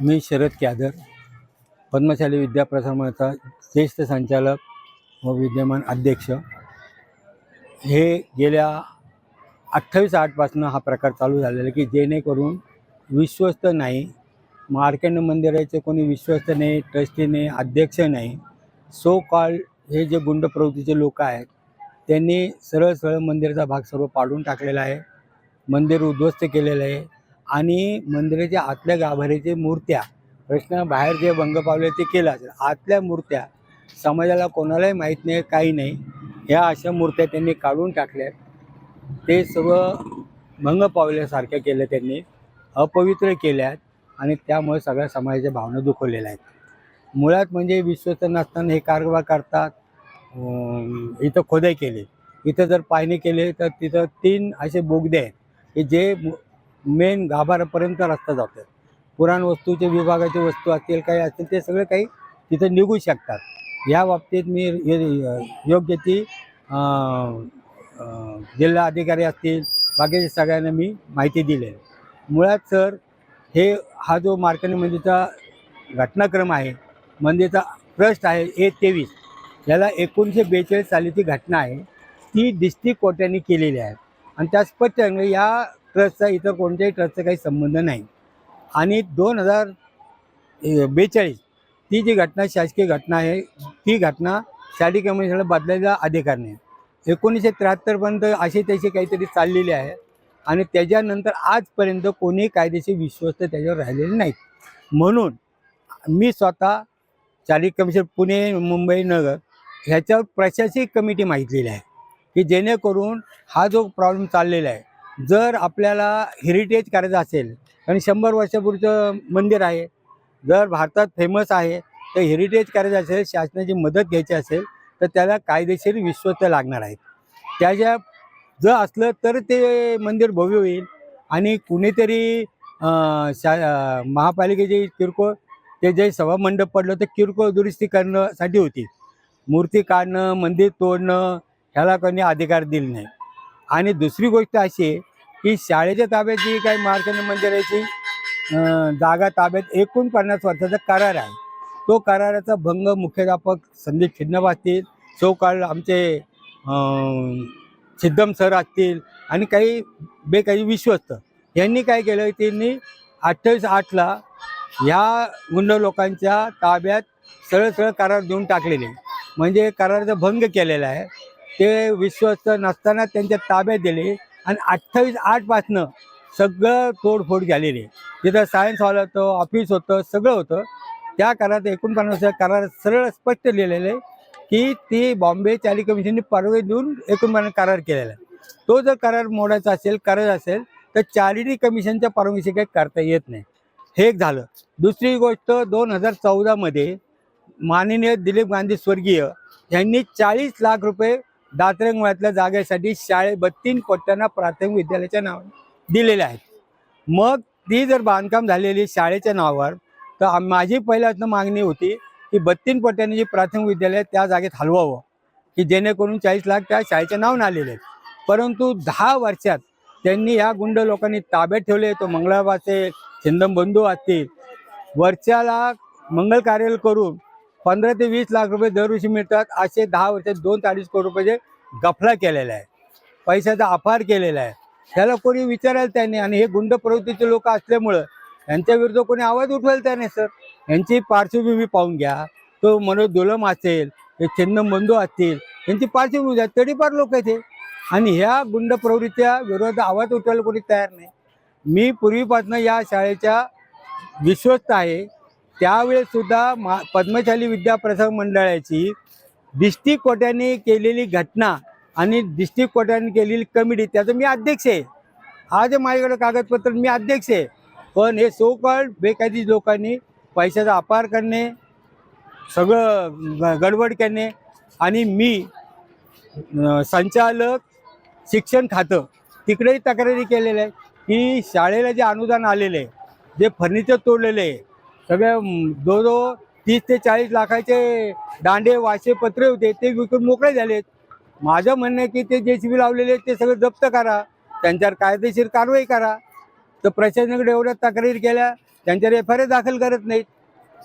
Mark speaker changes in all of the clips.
Speaker 1: मी शरद कॅदर पद्मशाली विद्याप्रसारणाचा ज्येष्ठ संचालक व विद्यमान अध्यक्ष. हे गेल्या अठ्ठावीस आठपासून हा प्रकार चालू झालेला आहे की जेणेकरून विश्वस्त नाही मार्कंड मंदिराचे कोणी विश्वस्त नाही ट्रस्टी नाही अध्यक्ष नाही सो कॉल्ड हे जे गुंड प्रवृत्तीचे लोक आहेत त्यांनी सरळ सरळ मंदिराचा भाग सर्व पाडून टाकलेला आहे मंदिर उद्ध्वस्त केलेलं आहे आणि मंदिराच्या आतल्या गाभाऱ्याचे मूर्त्या प्रश्न बाहेर जे भंग पावले ते केलं असेल आतल्या मूर्त्या समाजाला कोणालाही माहीत नाही काही नाही ह्या अशा मूर्त्या त्यांनी काढून टाकल्यात. ते सर्व भंग पावल्यासारख्या केलं त्यांनी अपवित्र केल्यात आणि त्यामुळे सगळ्या समाजाच्या भावना दुखवलेल्या आहेत. मुळात म्हणजे विश्वस्त नसताना हे कारवा करतात. इथं खोदाई केली. इथं जर पाहणी केले तर तिथं तीन असे बोगदे आहेत. की जे मेन गाभारापर्यंत रस्ता जातो पुराण वस्तूचे विभागाचे वस्तू असतील काही असतील ते सगळे काही तिथं निघू शकतात. या बाबतीत मी योग्य ती जिल्हा अधिकारी असतील बाकीच्या सगळ्यांना मी माहिती दिली आहे मुळात सर हे हा जो मार्कंड मंदिरचा घटनाक्रम आहे मंदिरचा ट्रस्ट आहे ए तेवीस याला एकोणीसशे बेचाळीस सालीची घटना आहे. ती डिस्ट्रिक्ट कोर्टाने केलेली आहे. आणि त्या स्पष्ट या ट्रस्टचा इतर कोणत्याही ट्रस्टचा काही संबंध नाही. आणि दोन हजार बेचाळीस ती जी घटना शासकीय घटना आहे ती घटना शाडी कमिशनला बदलायचा अधिकार नाही. एकोणीसशे त्र्याहत्तरपर्यंत असे तसे काहीतरी चाललेली आहे. आणि त्याच्यानंतर आजपर्यंत कोणी कायदेशीर विश्वस्त त्याच्यावर राहिलेले नाहीत. म्हणून मी स्वतः शारीरिक कमिशन पुणे मुंबई नगर ह्याच्यावर प्रशासकीय कमिटी मागितलेली आहे. की जेणेकरून हा जो प्रॉब्लेम चाललेला आहे जर आपल्याला हेरिटेज करायचं असेल आणि शंभर वर्षापूर्वीचं मंदिर आहे जर भारतात फेमस आहे तर हेरिटेज करायचं असेल शासनाची मदत घ्यायची असेल तर त्याला कायदेशीर विश्वस्त लागणार आहेत. त्याच्या जर असलं तर ते मंदिर भव्य होईल आणि कुणीतरी शा महापालिकेचे किरकोळ ते जे सभामंडप पडलं तर किरकोळ दुरुस्ती करण्यासाठी होती. मूर्ती काढणं मंदिर तोडणं ह्याला कोणी अधिकार दिले नाही. आणि दुसरी गोष्ट अशी आहे की शाळेच्या ताब्यात जी काही मार्कंड मंदिराची जागा ताब्यात एकूण पन्नास वर्षाचा करार आहे. तो कराराचा भंग मुख्याध्यापक संदीप खिडनप असतील चौकाळ आमचे सिद्धम सर असतील आणि काही बेकाही विश्वस्त यांनी काय केलं त्यांनी अठ्ठावीस आठला ह्या गुंड लोकांच्या ताब्यात सरळ सरळ करार देऊन टाकलेले. म्हणजे कराराचा भंग केलेला आहे. ते विश्वस्त नसताना त्यांच्या ताब्यात दिले. आणि अठ्ठावीस आठपासनं सगळं तोडफोड झालेली आहे. तिथं सायन्स हॉल होतं ऑफिस होतं सगळं होतं. त्या करारात एकोणपन्नास करार सरळ स्पष्ट लिहिलेलं आहे की ती बॉम्बे चाली कमिशनने परवानगी देऊन एकोणपन्नास करार केलेला आहे. तो जर करार मोडायचा असेल करायचा असेल तर चारिटी कमिशनच्या परवानगीशी काही करता येत नाही. हे एक झालं. दुसरी गोष्ट दोन हजार चौदामध्ये माननीय दिलीप गांधी स्वर्गीय यांनी चाळीस लाख रुपये दातरंगवातल्या जागेसाठी शाळे बत्तीन कोट्यांना प्राथमिक विद्यालयाच्या नावाने दिलेले आहेत. मग ती जर बांधकाम झालेली शाळेच्या नावावर तर माझी पहिल्यातनं मागणी होती की बत्तीन कोट्यांनी जी प्राथमिक विद्यालय आहे त्या जागेत हलवावं की जेणेकरून चाळीस लाख त्या शाळेच्या नावाने आलेले आहेत. परंतु दहा वर्षात त्यांनी या गुंड लोकांनी ताब्यात ठेवले तो मंगळाबाचे छिंदम बंधू असतील वर्षाला मंगल कार्य करून पंधरा ते वीस लाख रुपये दरवर्षी मिळतात. असे दहा वर्षात दोन ते अडीच कोटी रुपयाचे गफला केलेला आहे. पैशाचा अपार केलेला आहे. त्याला कोणी विचारायला त्यांनी आणि हे गुंड प्रवृत्तीचे लोक असल्यामुळं यांच्या विरुद्ध कोणी आवाज उठवायला त्याने सर. यांची पार्श्वभूमी पाहून घ्या. तो मनोज दुलम असेल ते चंदम बंधू असतील यांची पार्श्वभूमी द्या. तडीपार लोक आहेत हे. आणि ह्या गुंड प्रवृत्तीच्या विरोधात आवाज उठवायला कोणी तयार नाही. मी पूर्वीपासून या शाळेच्या विश्वस्त आहे. त्यावेळेसुद्धा मा पद्मशाली विद्याप्रसार मंडळाची डिस्ट्रिक्ट कोट्याने केलेली घटना आणि डिस्ट्रिक्ट कोट्याने केलेली कमिटी त्याचं मी अध्यक्ष आहे. आज माझ्याकडे कागदपत्र मी अध्यक्ष आहे. पण हे सो कॉल्ड बेकायदी लोकांनी पैशाचा अपार करणे सगळं ग- गडबड करणे आणि मी संचालक शिक्षण खातं तिकडेही तक्रारी केलेल्या आहे की शाळेला जे अनुदान आलेले आहे जे फर्निचर तोडलेले आहे सगळ्या दो दो तीस ते चाळीस लाखाचे दांडे वाशे पत्रे होते ते विकून मोकळे झालेत. माझं म्हणणं आहे की ते जे सी बी लावलेले ते सगळं जप्त करा. त्यांच्यावर कायदेशीर कारवाई करा. तर प्रशासनाकडे एवढ्या तक्रारी केल्या त्यांच्यावर एफ आय आर दाखल करत नाहीत.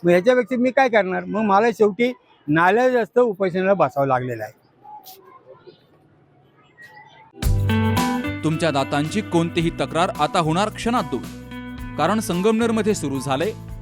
Speaker 1: मग ह्याच्यापेक्षा मी काय करणार? मग मला शेवटी नाल्या जास्त उपोषणाला बसावं लागलेलं आहे.
Speaker 2: तुमच्या दातांची कोणतीही तक्रार आता होणार क्षणात दूर. कारण संगमनेरमध्ये सुरू झाले